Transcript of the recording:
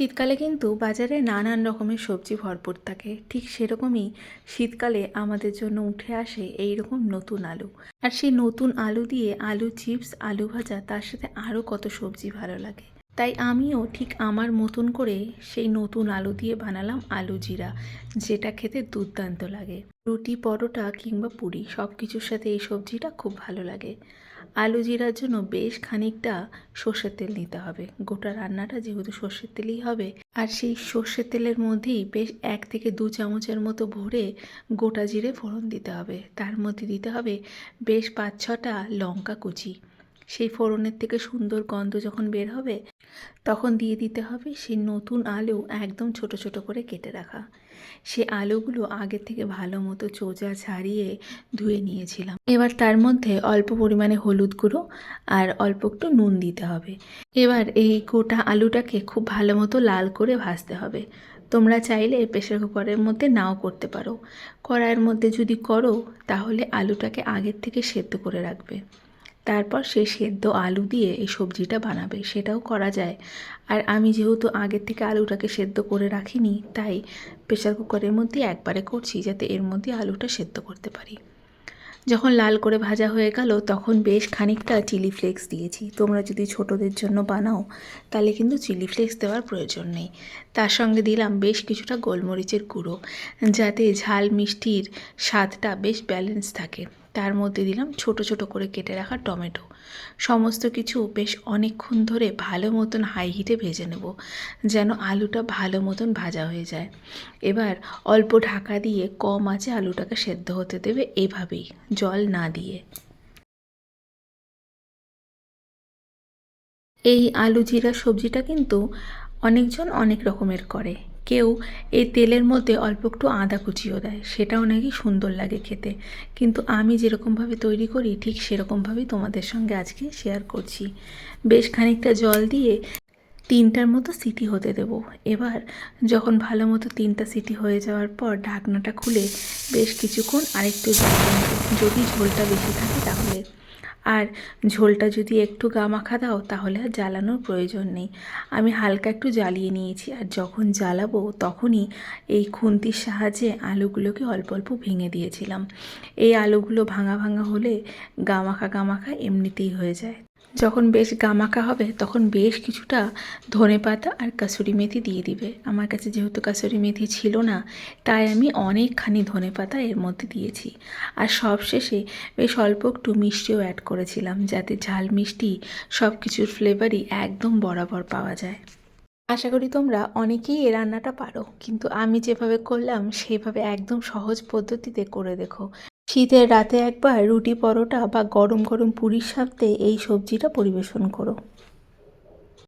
শীতকালে কিন্তু বাজারে নানান রকমের সবজি ভরপুর থাকে। ঠিক সেরকমই শীতকালে আমাদের জন্য উঠে আসে এই রকম নতুন আলু। আর সেই নতুন আলু দিয়ে আলু চিপস, আলু ভাজা, তার সাথে আরও কত সবজি ভালো লাগে। তাই আমিও ঠিক আমার মতন করে সেই নতুন আলু দিয়ে বানালাম আলু জিরা, যেটা খেতে দুর্দান্ত লাগে। রুটি, পরোটা কিংবা পুরি সব কিছুর সাথে এই সবজিটা খুব ভালো লাগে। আলু জিরার জন্য বেশ খানিকটা সর্ষের তেল নিতে হবে। গোটা রান্নাটা যেহেতু সর্ষের তেলেই হবে, আর সেই সর্ষের তেলের মধ্যেই বেশ এক থেকে দু চামচের মতো ভরে গোটা জিরে ফোড়ন দিতে হবে। তার মধ্যে দিতে হবে বেশ পাঁচ ছটা লঙ্কা কুচি। সেই ফোড়নের থেকে সুন্দর গন্ধ যখন বের হবে তখন দিয়ে দিতে হবে সেই নতুন আলু একদম ছোট ছোট করে কেটে রাখা। সে আলুগুলো আগে থেকে ভালো মতো চোচা ছাড়িয়ে ধুয়ে নিয়েছিলাম। এবার তার মধ্যে অল্প পরিমাণে হলুদ গুঁড়ো আর অল্প একটু নুন দিতে হবে। এবার এই গোটা আলুটাকে খুব ভালো মতো লাল করে ভাজতে হবে। তোমরা চাইলে প্রেশার কুকারের মধ্যে নাও করতে পারো। কড়াইয়ের মধ্যে যদি করো, তাহলে আলুটাকে আগের থেকে সেদ্ধ করে রাখবে। তারপর সে সেদ্ধ আলু দিয়ে এই সবজিটা বানাবে, সেটাও করা যায়। আর আমি যেহেতু আগের থেকে আলুটাকে সেদ্ধ করে রাখিনি, তাই প্রেশার কুকারের মধ্যে একবারে করছি যাতে এর মধ্যে আলুটা সেদ্ধ করতে পারি। যখন লাল করে ভাজা হয়ে গেল, তখন বেশ খানিকটা চিলি ফ্লেক্স দিয়েছি। তোমরা যদি ছোটদের জন্য বানাও, তাহলে কিন্তু চিলি ফ্লেক্স দেওয়ার প্রয়োজন নেই। তার সঙ্গে দিলাম বেশ কিছুটা গোলমরিচের গুঁড়ো, যাতে ঝাল মিষ্টির স্বাদটা বেশ ব্যালেন্স থাকে। তার মধ্যে দিলাম ছোট ছোট করে কেটে রাখা টমেটো। সমস্ত কিছু বেশ অনেকক্ষণ ধরে ভালো মতন হাই হিটে ভেজে নেব, যেন আলুটা ভালো মতন ভাজা হয়ে যায়। এবার অল্প ঢাকা দিয়ে কম আঁচে আলুটাকে সেদ্ধ হতে দেবে এভাবেই, জল না দিয়ে। এই আলু জিরা সবজিটা কিন্তু অনেকজন অনেক রকমের করে। কেউ এই তেলের মধ্যে অল্প একটু আদা কুচিও দেয়, সেটাও নাকি সুন্দর লাগে খেতে। কিন্তু আমি যেরকমভাবে তৈরি করি, ঠিক সেরকমভাবেই তোমাদের সঙ্গে আজকে শেয়ার করছি। বেশ খানিকটা জল দিয়ে তিনটার মতো সিটি হতে দেব। এবার যখন ভালো মতো তিনটা সিটি হয়ে যাওয়ার পর ঢাকনাটা খুলে বেশ কিছুক্ষণ আরেকটু জল যদি ঝোলটা বেশি থাকে তাহলে আর ঝোলটা যদি একটু গা মাখা দাও, তাহলে আর জ্বালানোর প্রয়োজন নেই। আমি হালকা একটু জ্বালিয়ে নিয়েছি, আর যখন জ্বালাবো তখনই এই খুন্তির সাহায্যে আলুগুলোকে অল্প অল্প ভেঙে দিয়েছিলাম। এই আলুগুলো ভাঙা ভাঙা হলে গা মাখা গা মাখা এমনিতেই হয়ে যায়। যখন বেশ গামাখা হবে, তখন বেশ কিছুটা ধনে পাতা আর কাসুরি মেথি দিয়ে দিবে। আমার কাছে যেহেতু কাসুরি মেথি ছিল না, তাই আমি অনেকখানি ধনে পাতা এর মধ্যে দিয়েছি। আর সবশেষে বেশ অল্প একটু মিষ্টিও অ্যাড করেছিলাম, যাতে ঝাল মিষ্টি সব কিছুর ফ্লেভারই একদম বরাবর পাওয়া যায়। আশা করি তোমরা অনেকেই এই রান্নাটা পারো, কিন্তু আমি যেভাবে করলাম সেইভাবে একদম সহজ পদ্ধতিতে করে দেখো। শীতের রাতে একবার রুটি পরোটা বা গরম গরম পুরীর সাথে এই সবজিটা পরিবেশন করো।